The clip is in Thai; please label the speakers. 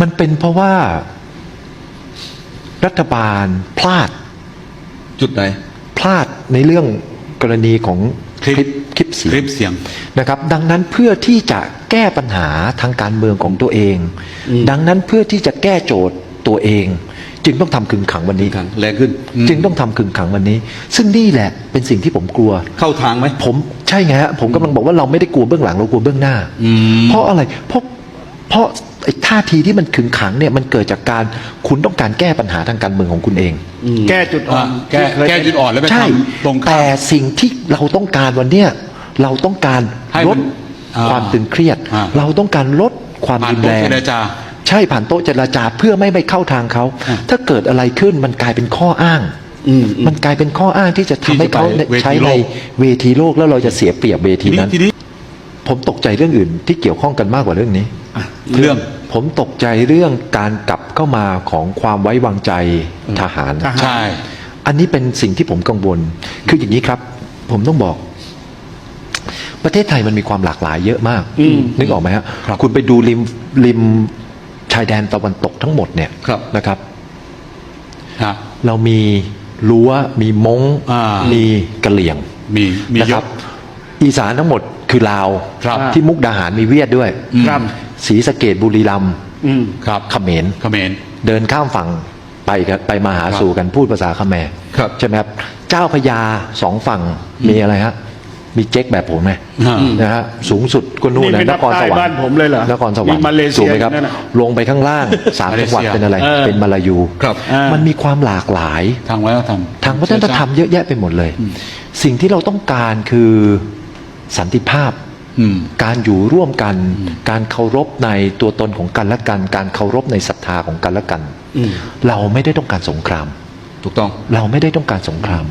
Speaker 1: มันเป็นเพราะว่า รัฐบาลพลาด
Speaker 2: จุดไหน
Speaker 1: พลาดในเรื่องกรณีของค
Speaker 2: คลิ
Speaker 1: ลิป
Speaker 2: ป
Speaker 1: คลิปเสีย
Speaker 2: คลิ
Speaker 1: ง
Speaker 2: ปเสียง
Speaker 1: นะครับ ดังนั้นเพื่อที่จะแก้ปัญหาทางการเมืองของตัวเอง ดังนั้นเพื่อที่จะแก้โจทย์ตัวเอง จึงต้องทำคึงขังวันนี้
Speaker 2: ขังแรงขึ้นอืม
Speaker 1: จึงต้องทำคึงขังวันนี้ ซึ่งนี่แหละเป็นสิ่งที่ผมกลัว
Speaker 2: เข้าทางไหม
Speaker 1: ผมใช่ไงฮะผมกำลังบอกว่าเราไม่ได้กลัวเบื้องหลังเรากลัวเบื้องหน้า
Speaker 2: อืม
Speaker 1: เพราะอะไรเพราะเพราะไอ้ ท่าทีที่มันขึงขังเนี่ยมันเกิดจากการคุณต้องการแก้ปัญหาทางการเมืองของคุณเอง
Speaker 3: แก้จุดอ่อน
Speaker 2: อ่าแก้
Speaker 3: ที่เคย
Speaker 2: แก้จุดอ่อนแล้วไป
Speaker 1: ใช่
Speaker 2: ทำตรงข้า
Speaker 1: แต่
Speaker 2: ม
Speaker 1: สิ่งที่เราต้องการวันเนี้ยเราต้องการ
Speaker 2: ให้
Speaker 1: ล
Speaker 2: มั
Speaker 1: ด
Speaker 2: นอ่า
Speaker 1: ความตึงเครียด
Speaker 2: อ่า
Speaker 1: เราต้องการลดความ
Speaker 2: ผ่าน
Speaker 1: รุน
Speaker 2: โต๊ะ
Speaker 1: แรง
Speaker 2: เจรจา
Speaker 1: ใช่ผ่านโต๊ะเจรจาเพื่อไม่ไปเข้าทางเขา
Speaker 2: อ่า
Speaker 1: ถ้าเกิดอะไรขึ้นมันกลายเป็นข้ออ้าง
Speaker 3: อืมอืม
Speaker 1: มันกลายเป็นข้ออ้างที่จะทำให้เขา
Speaker 2: ที่จะไปเวที
Speaker 1: ใช้
Speaker 2: โล
Speaker 1: ใน
Speaker 2: ก
Speaker 1: เวทีโลกแล้วเราจะเสียเปรียบเว
Speaker 2: ที
Speaker 1: ที
Speaker 2: นี้
Speaker 1: นั้น
Speaker 2: ทีนี้
Speaker 1: ผมตกใจเรื่องอื่นที่เกี่ยวข้องกันมากกว่าเรื่องนี้
Speaker 2: เรื่อง
Speaker 1: ผมตกใจเรื่องการกลับเข้ามาของความไว้วางใจทหาร
Speaker 3: ทหาร
Speaker 2: ใช่
Speaker 1: อันนี้เป็นสิ่งที่ผมกังวล คืออย่างนี้ครับ ผมต้องบอก ประเทศไทยมันมีความหลากหลายเยอะมาก
Speaker 3: อืม
Speaker 1: นึกออกไหมฮะ
Speaker 2: ครับ
Speaker 1: คุณไปดูริมริมชายแดนตะวันตกทั้งหมดเนี่ย
Speaker 2: ครับ
Speaker 1: นะครับ
Speaker 2: ฮะ
Speaker 1: เรามีรั้วมีมง
Speaker 2: อ่ามี
Speaker 1: มีกะเหลี่ยง
Speaker 2: มีมี
Speaker 1: นะ
Speaker 2: เย
Speaker 1: ครั
Speaker 2: อะ
Speaker 1: บอีสานทั้งหมดคือลาว
Speaker 2: ครับ
Speaker 1: ที่มุกดาหารมีเวียดด้วย
Speaker 2: อืม
Speaker 3: ครับ
Speaker 1: ศรีสะเกดบุรีรัมย์
Speaker 3: อืม
Speaker 2: ครับ
Speaker 1: เขมร
Speaker 2: เขมร
Speaker 1: เดินข้ามฝั่งไปกันไปมาหา
Speaker 2: ครับ
Speaker 1: สู่กันพูดภาษาคแมร
Speaker 2: ครับ
Speaker 1: ใช่ไหมครับเจ้าพญาสองฝั่งมีอะไรฮะมีเจ๊กแบบผมไหม
Speaker 2: อ่า
Speaker 1: นะฮะสูงสุดก็นู่น
Speaker 3: นี่
Speaker 1: นะ
Speaker 3: เป็น
Speaker 1: นครสวรร
Speaker 3: ใต้บ้าน
Speaker 1: ค์
Speaker 3: ผมเลยเหรอน
Speaker 1: ครสวรร
Speaker 3: มี
Speaker 1: ค์
Speaker 3: มาเลเซีย
Speaker 1: ถูกไหมครับ
Speaker 3: นั่นน่ะ
Speaker 1: ลงไปข้างล่างสาม
Speaker 2: มาเล
Speaker 1: จังหวัด
Speaker 2: เซีย
Speaker 1: เป็นอะไร
Speaker 3: เออ
Speaker 1: เป็นมาลายู
Speaker 2: ครับ
Speaker 3: อ่ามั
Speaker 1: มันมีความหลากหลาย
Speaker 2: ทางวัฒนธรรม
Speaker 1: ทางวัฒนธรรมเยอะแยะไปหมดเลย สิ่งที่เราต้องการคือสันติภาพ
Speaker 2: อืม
Speaker 1: การอยู่ร่วมกัน การเคารพในตัวตนของกันและกัน การเคารพในศรัทธาของกันและกัน
Speaker 3: อืม
Speaker 1: เราไม่ได้ต้องการสงคราม
Speaker 2: ถูกต้อง
Speaker 1: เราไม่ได้ต้องการสงคราม